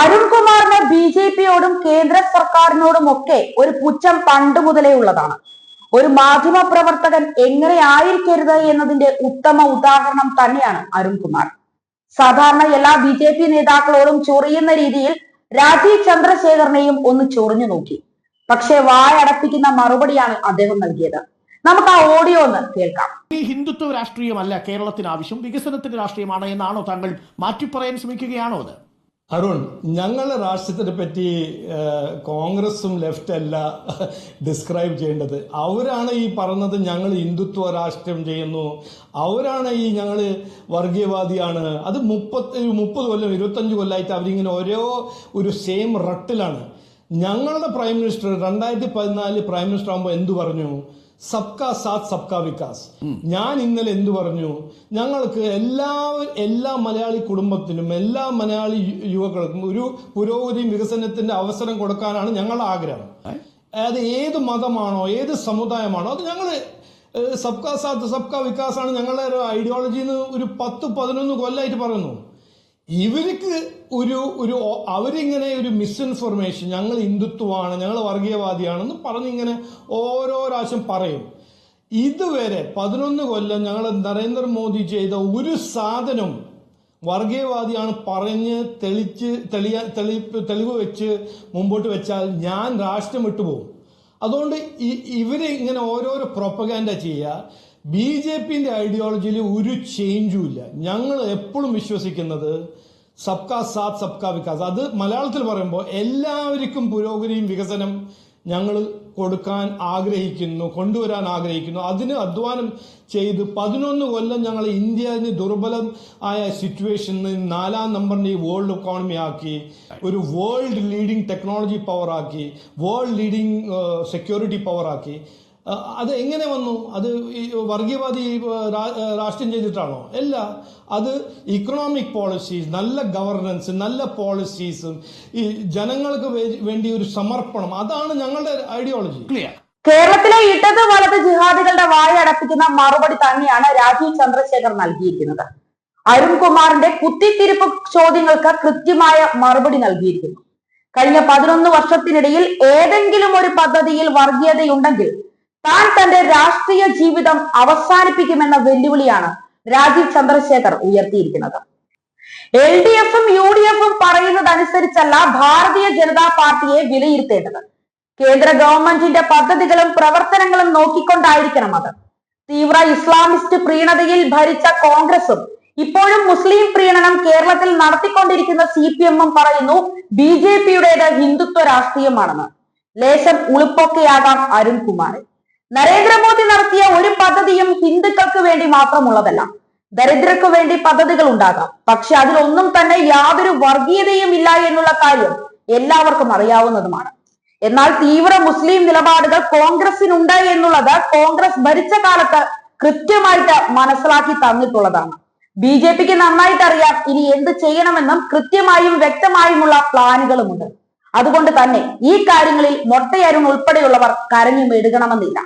അരുൺകുമാറിന് B J പിയോടും കേന്ദ്ര സർക്കാരിനോടും ഒക്കെ ഒരു പുച്ഛം പണ്ട് മുതലേ ഉള്ളതാണ്. ഒരു മാധ്യമ പ്രവർത്തകൻ എങ്ങനെ ആയിരിക്കരുത് എന്നതിന്റെ ഉത്തമ ഉദാഹരണം തന്നെയാണ് അരുൺകുമാർ. സാധാരണ എല്ലാ ബി ജെ പി നേതാക്കളോടും ചൊറിയുന്ന രീതിയിൽ രാജീവ് ചന്ദ്രശേഖരനെയും ഒന്ന് ചൊറിഞ്ഞു നോക്കി. പക്ഷേ വായടപ്പിക്കുന്ന മറുപടിയാണ് അദ്ദേഹം നൽകിയത്. നമുക്ക് ആ ഓഡിയോ ഒന്ന് കേൾക്കാം. ഈ ഹിന്ദുത്വ രാഷ്ട്രീയമല്ല കേരളത്തിന് ആവശ്യം വികസനത്തിന്റെ രാഷ്ട്രീയമാണ് എന്നാണോ താങ്കൾ മാറ്റിപ്പറയാൻ ശ്രമിക്കുകയാണോ അത്? അരുൺ ഞങ്ങളുടെ രാഷ്ട്രീയത്തിനെ പറ്റി കോൺഗ്രസും ലെഫ്റ്റ് അല്ല ഡിസ്ക്രൈബ് ചെയ്യേണ്ടത്. അവരാണ് ഈ പറഞ്ഞത് ഞങ്ങൾ ഹിന്ദുത്വ രാഷ്ട്രീയം ചെയ്യുന്നു. അവരാണ് ഈ ഞങ്ങൾ വർഗീയവാദിയാണ്. അത് മുപ്പത്തി മുപ്പത് കൊല്ലം ഇരുപത്തഞ്ച് കൊല്ലമായിട്ട് അവരിങ്ങനെ ഓരോ ഒരു സെയിം റട്ടിലാണ് ഞങ്ങളുടെ പ്രൈം മിനിസ്റ്റർ രണ്ടായിരത്തി പതിനാലിൽ പ്രൈം മിനിസ്റ്റർ ആകുമ്പോൾ എന്തു പറഞ്ഞു? സബ്കാ സാത്ത് സബ്കാ വികാസ്. ഞാൻ ഇന്നലെ എന്തു പറഞ്ഞു? ഞങ്ങൾക്ക് എല്ലാ എല്ലാ മലയാളി കുടുംബത്തിനും എല്ലാ മലയാളി യുവക്കൾക്കും ഒരു പുരോഗതിയും വികസനത്തിന്റെ അവസരം കൊടുക്കാനാണ് ഞങ്ങളുടെ ആഗ്രഹം. അത് ഏത് മതമാണോ ഏത് സമുദായമാണോ അത് ഞങ്ങൾ സബ്കാ സാത്ത് സബ്കാ വികാസാണ് ആണ് ഞങ്ങളുടെ ഒരു ഐഡിയോളജി എന്ന് ഒരു പത്ത് പതിനൊന്ന് കൊല്ലായിട്ട് പറയുന്നു. ഇവർക്ക് ഒരു ഒരു അവരിങ്ങനെ ഒരു മിസ്ഇൻഫർമേഷൻ ഞങ്ങൾ ഹിന്ദുത്വമാണ് ഞങ്ങൾ വർഗീയവാദിയാണെന്ന് പറഞ്ഞിങ്ങനെ ഓരോ പ്രാവശ്യം പറയും. ഇതുവരെ പതിനൊന്ന് കൊല്ലം ഞങ്ങൾ നരേന്ദ്രമോദി ചെയ്ത ഒരു സാധനം വർഗീയവാദിയാണ് പറഞ്ഞ് തെളിച്ച് തെളിയ തെളി തെളിവ് വെച്ച് മുമ്പോട്ട് വെച്ചാൽ ഞാൻ രാഷ്ട്രം വിട്ടുപോകും അതുകൊണ്ട് ഇവർ ഇങ്ങനെ ഓരോരോ പ്രൊപ്പഗാൻഡ ചെയ്യുക. ബി ജെ പിന്റെ ഐഡിയോളജിയിൽ ഒരു ചേഞ്ചും ഇല്ല. ഞങ്ങൾ എപ്പോഴും വിശ്വസിക്കുന്നത് സബ്കാ സാത്ത് സബ്കാ വികാസ്. അത് മലയാളത്തിൽ പറയുമ്പോൾ എല്ലാവർക്കും പുരോഗതിയും വികസനം ഞങ്ങൾ കൊടുക്കാൻ ആഗ്രഹിക്കുന്നു കൊണ്ടുവരാൻ ആഗ്രഹിക്കുന്നു. അതിന് അധ്വാനം ചെയ്ത് പതിനൊന്ന് കൊല്ലം ഞങ്ങൾ ഇന്ത്യന് ദുർബലം ആയ സിറ്റുവേഷനിൽ നാലാം നമ്പറിന്റെ ഈ വേൾഡ് എക്കോണമി ആക്കി ഒരു വേൾഡ് ലീഡിംഗ് ടെക്നോളജി പവർ ആക്കി വേൾഡ് ലീഡിംഗ് സെക്യൂരിറ്റി പവർ ആക്കി. അത് എങ്ങനെ വന്നു? അത് ഈ വർഗീയവാദി രാഷ്ട്രീയം രാഷ്ട്രം ചെയ്തിട്ടാണോ? അല്ല അത് ഇക്കണോമിക് പോളിസീസ് നല്ല ഗവർണൻസ് നല്ല പോളിസീസും ഈ ജനങ്ങൾക്ക് വേണ്ടി ഒരു സമർപ്പണം അതാണ് ഞങ്ങളുടെ ഐഡിയോളജി ക്ലിയർ കേരളത്തിലെ ഇടത് വലത് ജിഹാദികളുടെ വായ അടപ്പിക്കുന്ന മറുപടി തന്നെയാണ് രാജീവ് ചന്ദ്രശേഖർ നൽകിയിരിക്കുന്നത്. അരുൺകുമാറിന്റെ കുത്തിത്തിരിപ്പ് ചോദ്യങ്ങൾക്ക് കൃത്യമായ മറുപടി നൽകിയിരിക്കുന്നു. കഴിഞ്ഞ പതിനൊന്ന് വർഷത്തിനിടയിൽ ഏതെങ്കിലും ഒരു പദ്ധതിയിൽ വർഗീയതയുണ്ടെങ്കിൽ താൻ തന്റെ രാഷ്ട്രീയ ജീവിതം അവസാനിപ്പിക്കുമെന്ന വെല്ലുവിളിയാണ് രാജീവ് ചന്ദ്രശേഖർ ഉയർത്തിയിരിക്കുന്നത്. എൽ ഡി എഫും യു ഡി എഫും പറയുന്നതനുസരിച്ചല്ല ഭാരതീയ ജനതാ പാർട്ടിയെ വിലയിരുത്തേണ്ടത്. കേന്ദ്ര ഗവൺമെന്റിന്റെ പദ്ധതികളും പ്രവർത്തനങ്ങളും നോക്കിക്കൊണ്ടായിരിക്കണം അത്. തീവ്ര ഇസ്ലാമിസ്റ്റ് പ്രീണതയിൽ ഭരിച്ച കോൺഗ്രസും ഇപ്പോഴും മുസ്ലിം പ്രീണനം കേരളത്തിൽ നടത്തിക്കൊണ്ടിരിക്കുന്ന സി പി എമ്മും പറയുന്നു ബി ജെ പിയുടേത് ഹിന്ദുത്വ രാഷ്ട്രീയമാണെന്ന്. ലേശം ഉളുപ്പൊക്കെയാകാം അരുൺകുമാർ നരേന്ദ്രമോദി നടത്തിയ ഒരു പദ്ധതിയും ഹിന്ദുക്കൾക്ക് വേണ്ടി മാത്രമുള്ളതല്ല. ദരിദ്രർക്ക് വേണ്ടി പദ്ധതികൾ ഉണ്ടാകാം. പക്ഷെ അതിലൊന്നും തന്നെ യാതൊരു വർഗീയതയും ഇല്ല എന്നുള്ള കാര്യം എല്ലാവർക്കും അറിയാവുന്നതുമാണ്. എന്നാൽ തീവ്ര മുസ്ലിം നിലപാടുകൾ കോൺഗ്രസിനുണ്ട് എന്നുള്ളത് കോൺഗ്രസ് ഭരിച്ച കാലത്ത് കൃത്യമായിട്ട് മനസ്സിലാക്കി തന്നിട്ടുള്ളതാണ്. ബി ജെ പിക്ക് നന്നായിട്ട് അറിയാം ഇനി എന്ത് ചെയ്യണമെന്നും കൃത്യമായും വ്യക്തമായുമുള്ള പ്ലാനുകളുമുണ്ട്. അതുകൊണ്ട് തന്നെ ഈ കാര്യങ്ങളിൽ മൊട്ടയരുൺ ഉൾപ്പെടെയുള്ളവർ കരഞ്ഞു മെടുകണമെന്നില്ല